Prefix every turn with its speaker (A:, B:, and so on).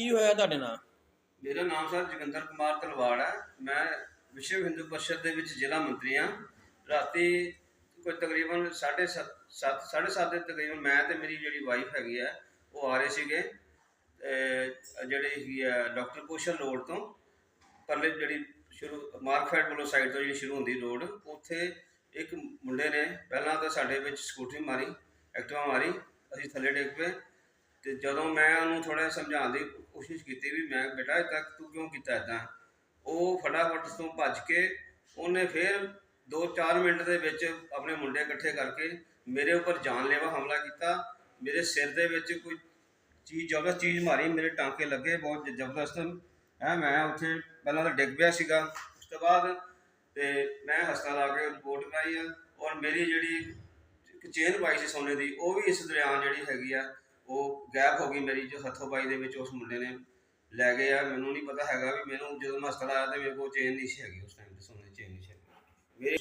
A: ਕੀ ਹੋਇਆ ਤੁਹਾਡੇ ਨਾਲ?
B: ਮੇਰਾ ਨਾਮ ਸਰ ਜੋਗਿੰਦਰ ਕੁਮਾਰ ਤਲਵਾੜ ਹੈ। ਮੈਂ ਵਿਸ਼ਵ ਹਿੰਦੂ ਪਰਿਸ਼ਦ ਦੇ ਵਿੱਚ ਜ਼ਿਲ੍ਹਾ ਮੰਤਰੀ ਹਾਂ। ਰਾਤੀ ਕੋਈ ਤਕਰੀਬਨ 7:30 7:30 ਦੇ ਤਕਰੀਬਨ ਮੈਂ ਤੇ ਮੇਰੀ ਜਿਹੜੀ ਵਾਈਫ ਹੈਗੀ ਆ, ਉਹ ਆ ਰਹੇ ਸੀਗੇ। ਅਹ ਜਿਹੜੇ ਹੈਗੀ ਆ ਡਾਕਟਰ ਕੋਸ਼ਲ ਰੋਡ ਤੋਂ, ਪਰਲੇ ਜਿਹੜੀ ਸ਼ੁਰੂ, ਮਾਰਕਫੈਟ ਵੱਲੋਂ ਸਾਈਡ ਤੋਂ ਜਿਹੜੀ ਸ਼ੁਰੂ ਹੁੰਦੀ ਰੋਡ, ਉੱਥੇ ਇੱਕ ਮੁੰਡੇ ਨੇ ਪਹਿਲਾਂ ਤਾਂ ਸਾਡੇ ਵਿੱਚ ਸਕੂਟਰੀ ਮਾਰੀ ਐਕਟਿਵਾ ਮਾਰੀ, ਅਸੀਂ ਥੱਲੇ ਡਿੱਗ ਪਏ। ਤੇ ਜਦੋਂ ਮੈਂ ਉਹਨੂੰ ਥੋੜਾ ਸਮਝਾਉਣ ਦੀ ਕੋਸ਼ਿਸ਼ ਕੀਤੀ ਵੀ ਮੈਂ ਬੇਟਾ, ਇਦਾਂ ਤੂੰ ਕਿਉਂ ਕੀਤਾ ਇਦਾਂ? ਉਹ ਫਟਾਫਟ ਤੋਂ ਭੱਜ ਕੇ ਉਹਨੇ ਫਿਰ 2-4 ਮਿੰਟ ਦੇ ਵਿੱਚ ਆਪਣੇ ਮੁੰਡੇ ਇਕੱਠੇ ਕਰਕੇ ਮੇਰੇ ਉੱਪਰ ਜਾਨਲੇਵਾ ਹਮਲਾ ਕੀਤਾ। ਮੇਰੇ ਸਿਰ ਦੇ ਵਿੱਚ ਕੋਈ ਚੀਜ਼ ਜ਼ਬਰਦਸਤ ਚੀਜ਼ ਮਾਰੀ, ਮੇਰੇ ਟਾਂਕੇ ਲੱਗੇ ਬਹੁਤ ਜ਼ਬਰਦਸਤ। ਹੈ, ਮੈਂ ਉੱਥੇ ਪਹਿਲਾਂ ਤਾਂ ਡਿੱਗ ਪਿਆ ਸੀਗਾ। ਉਸ ਤੋਂ ਬਾਅਦ ਤੇ ਮੈਂ ਹਸਪਤਾਲ ਆ ਕੇ ਰਿਪੋਰਟ ਕਰਾਈ ਆ ਔਰ ਮੇਰੀ ਜਿਹੜੀ ਚੇਨ ਪਾਈ ਸੀ ਸੋਨੇ ਦੀ, ਉਹ ਵੀ ਇਸ ਦਰਿਆਨ ਜਿਹੜੀ ਹੈਗੀ ਆ ਉਹ ਗਾਇਬ ਹੋ ਗਈ ਮੇਰੀ, ਜੋ ਹੱਥੋਂ ਪਾਈ ਦੇ ਵਿੱਚ ਉਸ ਮੁੰਡੇ ਨੇ ਲੈ ਗਏ ਆ। ਮੈਨੂੰ ਨਹੀਂ ਪਤਾ ਹੈਗਾ ਵੀ ਮੈਨੂੰ ਜਦੋਂ ਮੈਂ ਹਸਪਤਾਲ ਆਇਆ ਤੇ ਮੇਰੇ ਕੋਲ ਚੇਨ ਨਹੀਂ ਸੀ ਹੈਗੀ, ਉਸ ਟਾਈਮ ਤੇ ਸੋਨੇ ਚੇਨ ਨਹੀਂ ਸੀ ਹੈਗੀ। ਮੇਰੀ